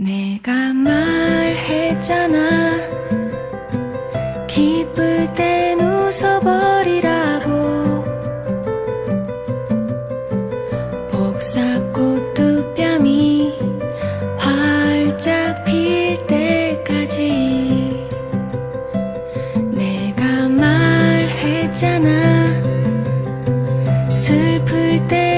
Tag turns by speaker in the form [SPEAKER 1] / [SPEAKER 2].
[SPEAKER 1] 내가 말했잖아. 기쁠 땐 웃어버리라고. 복사꽃 두 뺨이 활짝 필 때까지. 내가 말했잖아. 슬플 때